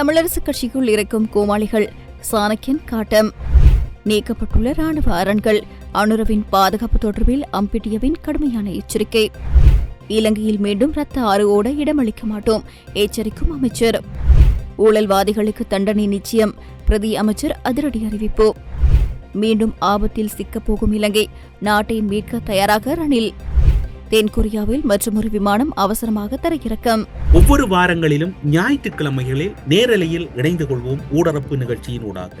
தமிழரசுக் கட்சிக்குள் இருக்கும் கோமாளிகள் சாணக்கியன் காட்டம். நீக்கப்பட்டுள்ள ராணுவ அரண்கள் அனுரவின் பாதுகாப்பு தொடர்பில் அம்பிட்டியவின் கடுமையான எச்சரிக்கை. இலங்கையில் மீண்டும் ரத்த ஆறு ஓட இடமளிக்க மாட்டோம் எச்சரிக்கும் அமைச்சர். ஊழல்வாதிகளுக்கு தண்டனை நிச்சயம் பிரதி அமைச்சர் அதிரடி அறிவிப்பு. மீண்டும் ஆபத்தில் சிக்கப்போகும் இலங்கை நாட்டை மீட்க தயாராக ரணில். தென்கொரியாவில் மற்றொரு விமானம் அவசரமாக தரையிறக்கம். ஒவ்வொரு வாரங்களிலும் ஞாயிற்றுக்கிழமைகளில் நேரலையில் இணைந்து கொள்வோம் ஊடரப்பு நிகழ்ச்சியின் ஊடாக.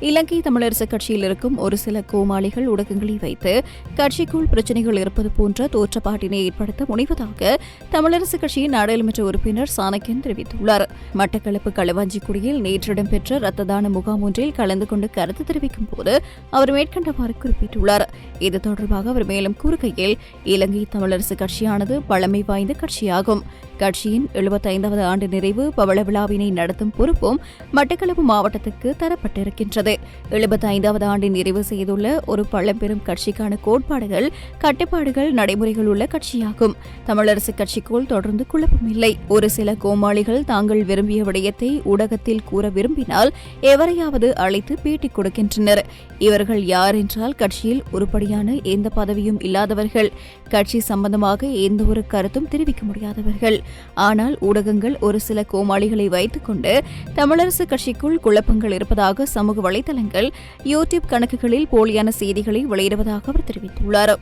இலங்கை தமிழரசு கட்சியில் இருக்கும் ஒரு சில கோமாளிகள் ஊடகங்களை வைத்து கட்சிக்குள் பிரச்சினைகள் இருப்பது போன்ற தோற்றப்பாட்டினை ஏற்படுத்த முனைவதாக தமிழரசு கட்சியின் நாடாளுமன்ற உறுப்பினர் சாணக்கியன் தெரிவித்துள்ளார். மட்டக்களப்பு களவாஞ்சிக்குடியில் நேற்று இடம்பெற்ற ரத்த தான முகாம் ஒன்றில் கலந்து கொண்டு கருத்து தெரிவிக்கும் போது அவர் மேற்கண்டவாறு குறிப்பிட்டுள்ளார். இது தொடர்பாக அவர் மேலும் கூறுகையில் இலங்கை தமிழரசு கட்சியானது பழமை வாய்ந்த கட்சியாகும். கட்சியின் எழுபத்தைந்தாவது ஆண்டு நிறைவு பவள விழாவினை நடத்தும் பொறுப்பும் மட்டக்களப்பு மாவட்டத்துக்கு தரப்பட்டிருக்கின்றது. எழுபத்தி ஐந்தாவது ஆண்டு நிறைவு செய்துள்ள ஒரு பழம்பெரும் கட்சிக்கான கோட்பாடுகள் கட்டுப்பாடுகள் நடைமுறைகள் உள்ள கட்சியாகும். தமிழரசு கட்சிக்குள் தொடர்ந்து குழப்பமில்லை. ஒரு சில கோமாளிகள் தாங்கள் விரும்பிய விடயத்தை ஊடகத்தில் கூற விரும்பினால் எவரையாவது அழைத்து பேட்டி கொடுக்கின்றனர். இவர்கள் யார் என்றால் கட்சியில் உருப்படியான எந்த பதவியும் இல்லாதவர்கள். கட்சி சம்பந்தமாக எந்த ஒரு கருத்தும் தெரிவிக்க முடியாதவர்கள். ஆனால் ஊடகங்கள் ஒரு சில கோமாளிகளை வைத்துக்கொண்டு தமிழரசு கட்சிக்குள் குழப்பங்கள் இருப்பதாக சமூக வலை வலைதளங்கள் யூடியூப் கணக்குகளில் போலியான செய்திகளை வெளியிடுவதாக அவர் தெரிவித்துள்ளார்.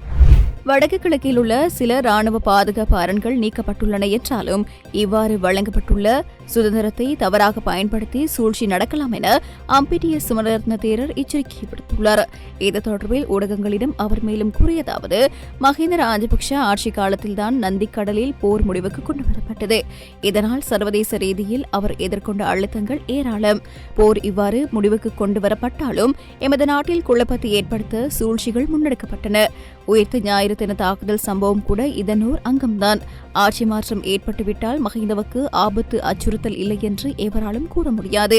வடக்கு கிழக்கில் உள்ள சில ராணுவ பாதுகாப்பு அரண்கள் நீக்கப்பட்டுள்ளன என்றாலும் இவ்வாறு வழங்கப்பட்டுள்ள சுதந்திரத்தை தவறாக பயன்படுத்தி சூழ்ச்சி நடக்கலாம் என அம்பிடிய சுமரத்ன தேரர் எச்சரிக்கை விடுத்துள்ளார் இது தொடர்பில் ஊடகங்களிடம் அவர் மேலும் கூறியதாவது மஹிந்த ராஜபக்ஷ ஆட்சி காலத்தில்தான் நந்திக்கடலில் போர் முடிவுக்கு கொண்டு வரப்பட்டது இதனால் சர்வதேச ரீதியில் அவர் எதிர்கொண்ட அழுத்தங்கள் ஏராளம். போர் இவ்வாறு முடிவுக்கு கொண்டு வரப்பட்டாலும் எமது நாட்டில் குழப்பத்தை ஏற்படுத்த சூழ்ச்சிகள் முன்னெடுக்கப்பட்டன. உயிர்த்த ஞாயிறு தின தாக்குதல் சம்பவம் கூட இதனோர் அங்கம்தான். ஆட்சி மாற்றம் ஏற்பட்டுவிட்டால் மஹிந்தவுக்கு ஆபத்து அச்சுறுத்தல் அச்சுறுத்தல் இல்லை என்று எவராலும் கூற முடியாது.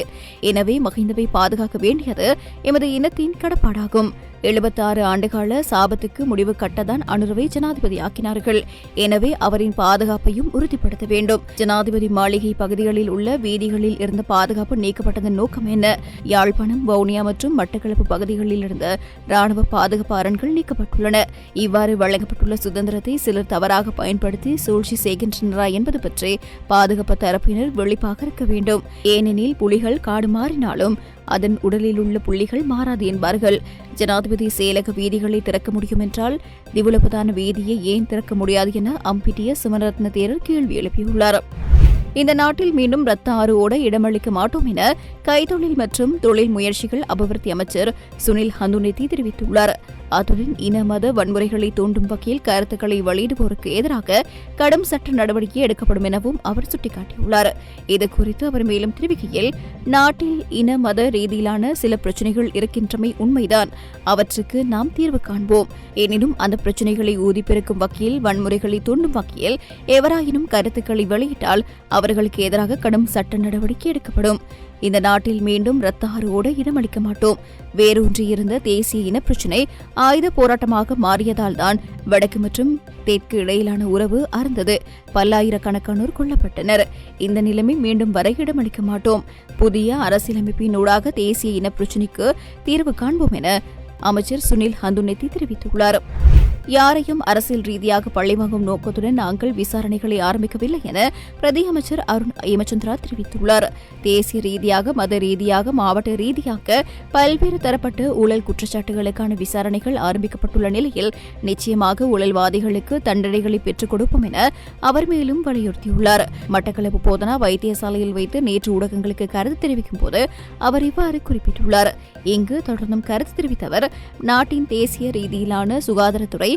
எனவே மகிந்தவை பாதுகாக்க வேண்டியது எமது இனத்தின் கடப்பாடாகும். எழுபத்தாறு ஆண்டுகால சாபத்துக்கு முடிவு கட்டதான் அனுரவை ஜனாதிபதியாக்கினார்கள். எனவே அவரின் பாதுகாப்பையும் உறுதிப்படுத்த வேண்டும். ஜனாதிபதி மாளிகை பகுதிகளில் உள்ள வீதிகளில் இருந்த பாதுகாப்பு நீக்கப்பட்டதன் நோக்கம் என்ன? யாழ்ப்பாணம் வவுனியா மற்றும் மட்டக்களப்பு பகுதிகளில் இருந்து ராணுவ பாதுகாப்பு அரண்கள் நீக்கப்பட்டுள்ளன. இவ்வாறு வழங்கப்பட்டுள்ள சுதந்திரத்தை சிலர் தவறாக பயன்படுத்தி சூழ்ச்சி செய்கின்றனரா என்பது பற்றி பாதுகாப்பு தரப்பினர் செழிப்பாக இருக்க வேண்டும். ஏனெனில் புலிகள் காடு மாறினாலும் அதன் உடலில் உள்ள புள்ளிகள் மாறாது என்பார்கள். ஜனாதிபதி செயலக வீதிகளை திறக்க முடியும் என்றால் திவுலபதான வீதியை ஏன் திறக்க முடியாது என அம்பிட்டிய சிவரத்ன தேரர் கேள்வி எழுப்பியுள்ளார். இந்த நாட்டில் மீண்டும் ரத்த ஆறு ஓட இடமளிக்க மாட்டோம் என கைத்தொழில் மற்றும் தொழில் முயற்சிகள் அபிவிருத்தி அமைச்சர் சுனில் ஹந்துனிதி தெரிவித்துள்ளார். அத்துடன் இன மத வன்முறைகளை தூண்டும் வகையில் கருத்துக்களை வெளியிடுவோருக்கு எதிராக கடும் சட்ட நடவடிக்கை எடுக்கப்படும் எனவும் அவர் சுட்டிக்காட்டியுள்ளார். இதுகுறித்து அவர் மேலும் தெரிவிக்கையில் நாட்டில் இன மத ரீதியிலான சில பிரச்சினைகள் இருக்கின்றமை உண்மைதான். அவற்றுக்கு நாம் தீர்வு காண்போம். எனினும் அந்த பிரச்சினைகளை ஊதிப்பெருக்கும் வகையில் வன்முறைகளை தூண்டும் வகையில் எவராயினும் கருத்துக்களை வெளியிட்டால் அவர்களுக்கு எதிராக கடும் சட்ட நடவடிக்கை எடுக்கப்படும். இந்த நாட்டில் மீண்டும் ரத்தாறு இடமளிக்க மாட்டோம். வேரூன்றியிருந்த தேசிய இன பிரச்சினை ஆயுத போராட்டமாக மாறியதால் தான் வடக்கு மற்றும் தெற்கு இடையிலான உறவு அறந்தது. பல்லாயிரக்கணக்கானோர் கொல்லப்பட்டனர். இந்த நிலைமை மீண்டும் வர இடமளிக்க மாட்டோம். புதிய அரசியலமைப்பின் ஊடாக தேசிய இன பிரச்சினைக்கு தீர்வு காண்போம் என அமைச்சர் சுனில் ஹந்துனெத்தி தெரிவித்துள்ளார். யாரையும் அரசியல் ரீதியாக பழிவாங்கும் நோக்கத்துடன் நாங்கள் விசாரணைகளை ஆரம்பிக்கவில்லை என பிரதி அமைச்சர் அருண் ஹேமச்சந்திரா தெரிவித்துள்ளார். தேசிய ரீதியாக மத ரீதியாக மாவட்ட ரீதியாக பல்வேறு தரப்பட்ட ஊழல் குற்றச்சாட்டுகளுக்கான விசாரணைகள் ஆரம்பிக்கப்பட்டுள்ள நிலையில் நிச்சயமாக ஊழல்வாதிகளுக்கு தண்டனைகளை பெற்றுக் கொடுப்போம் என அவர் மேலும் வலியுறுத்தியுள்ளார். மட்டக்களப்பு போதனா வைத்தியசாலையில் வைத்து நேற்று ஊடகங்களுக்கு கருத்து தெரிவிக்கும் போது அவர் இவ்வாறு குறிப்பிட்டுள்ளார். இங்கு தொடர்ந்தும் கருத்து தெரிவித்த அவர் நாட்டின் தேசிய ரீதியிலான சுகாதாரத்துறை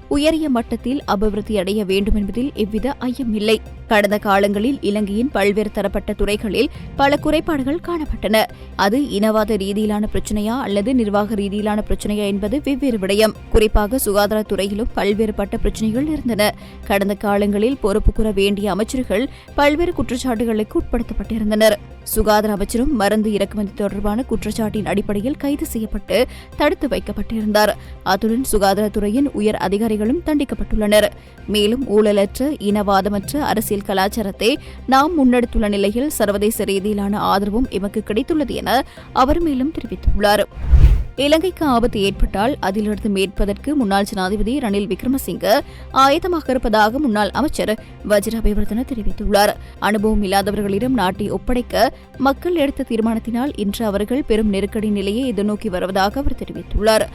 உயரிய மட்டத்தில் அபிவிருத்தி அடைய வேண்டும் என்பதில் எவ்வித ஐயமில்லை கடந்த காலங்களில் இலங்கையின் பல்வேறு தரப்பட்ட துறைகளில் பல குறைபாடுகள் காணப்பட்டன. அது இனவாத ரீதியிலான பிரச்சனையா அல்லது நிர்வாக ரீதியிலான பிரச்சனையா என்பது வெவ்வேறு விடயம். குறிப்பாக சுகாதாரத்துறையிலும் பல்வேறுபட்ட பிரச்சனைகள் இருந்தன. கடந்த காலங்களில் பொறுப்பு கூற வேண்டிய அமைச்சர்கள் பல்வேறு குற்றச்சாட்டுகளுக்கு உட்படுத்தப்பட்டிருந்தனர். சுகாதார அமைச்சரும் மருந்து இறக்குமதி தொடர்பான குற்றச்சாட்டின் அடிப்படையில் கைது செய்யப்பட்டு தடுத்து வைக்கப்பட்டிருந்தார். அத்துடன் சுகாதாரத்துறையின் உயர் அதிகாரிகள் பயணிகளும் தண்டிக்கப்பட்டுள்ளனர். மேலும் ஊழலற்ற இனவாதமற்ற அரசியல் கலாச்சாரத்தை நாம் முன்னெடுத்துள்ள நிலையில் சர்வதேச ரீதியிலான ஆதரவும் எமக்கு கிடைத்துள்ளது என அவர் மேலும் தெரிவித்துள்ளார். இலங்கைக்கு ஆபத்து ஏற்பட்டால் அதிலிருந்து மீட்பதற்கு முன்னாள் ஜனாதிபதி ரணில் விக்ரமசிங்க ஆயத்தமாக இருப்பதாக முன்னாள் அமைச்சர் வஜ்ரபிவர்தன தெரிவித்துள்ளார். அனுபவம் இல்லாதவர்களிடம் நாட்டை ஒப்படைக்க மக்கள் எடுத்த தீர்மானத்தினால் இன்று அவர்கள் பெரும் நெருக்கடி நிலையை எதிர்நோக்கி வருவதாக அவர் தெரிவித்துள்ளார்.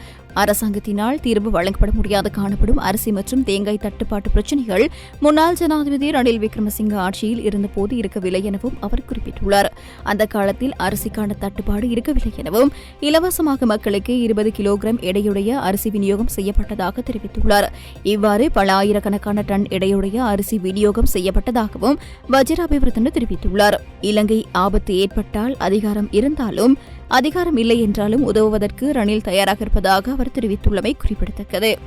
அரசாங்கத்தினால் தீர்வு வழங்கப்பட முடியாது காணப்படும் அரிசி மற்றும் தேங்காய் தட்டுப்பாட்டு பிரச்சினைகள் முன்னாள் ஜனாதிபதி ரணில் விக்ரமசிங்க ஆட்சியில் இருந்தபோது இருக்கவில்லை எனவும் அவர் குறிப்பிட்டுள்ளார். அந்த காலத்தில் அரிசிக்கான தட்டுப்பாடு இருக்கவில்லை எனவும் இலவசமாக மக்களுக்கு இருபது கிலோகிராம் எடையுடைய அரிசி விநியோகம் செய்யப்பட்டதாக தெரிவித்துள்ளார். இவ்வாறு பல ஆயிரக்கணக்கான டன் எடையுடைய அரிசி விநியோகம் செய்யப்பட்டதாகவும் வஜிர தெரிவித்துள்ளார். இலங்கை ஆபத்து ஏற்பட்டால் அதிகாரம் இருந்தாலும் அதிகாரம் இல்லை என்றாலும் உதவுவதற்கு ரணில் தயாராக இருப்பதாக அவர் தெரிவித்துள்ளமை குறிப்பிடத்தக்கது.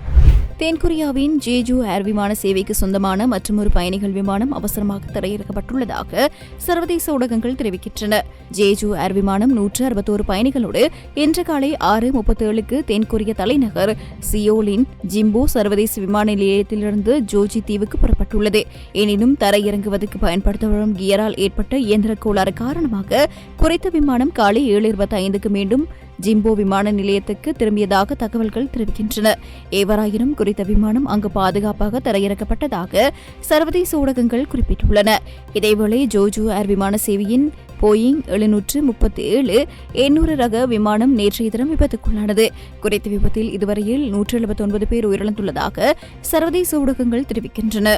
தென்கொரியாவின் ஜேஜு ஏர் விமான சேவைக்கு சொந்தமான மற்றொரு பயணிகள் விமானம் அவசரமாக தரையிறக்கப்பட்டுள்ளதாக சர்வதேச ஊடகங்கள் தெரிவிக்கின்றன. ஜேஜு ஏர் விமானம் நூற்று அறுபத்தோரு பயணிகளோடு இன்று காலை ஆறு முப்பத்தேழுக்கு தென்கொரிய தலைநகர் சியோலின் ஜிம்போ சர்வதேச விமான நிலையத்திலிருந்து ஜோஜி தீவுக்கு புறப்பட்டுள்ளது. எனினும் தரையிறங்குவதற்கு பயன்படுத்தப்படும் கியரால் ஏற்பட்ட இயந்திர கோளாறு காரணமாக குறித்த விமானம் காலை ஏழு இருபத்தி ஐந்துக்கு மீண்டும் ஜிம்போ விமான நிலையத்துக்கு திரும்பியதாக தகவல்கள் தெரிவிக்கின்றன. ஏவராயினும் குறித்த விமானம் அங்கு பாதுகாப்பாக தரையிறக்கப்பட்டதாக சர்வதேச ஊடகங்கள் குறிப்பிட்டுள்ளன. இதேவேளை ஜோஜோ ஏர் விமான சேவையின் போயிங் எழுநூற்று முப்பத்தி ஏழு எண்ணூறு ரக விமானம் நேற்றைய தினம் விபத்துக்குள்ளானது. குறித்த விபத்தில் இதுவரையில் நூற்று எழுபத்தொன்பது பேர் உயிரிழந்துள்ளதாக சர்வதேச ஊடகங்கள் தெரிவிக்கின்றன.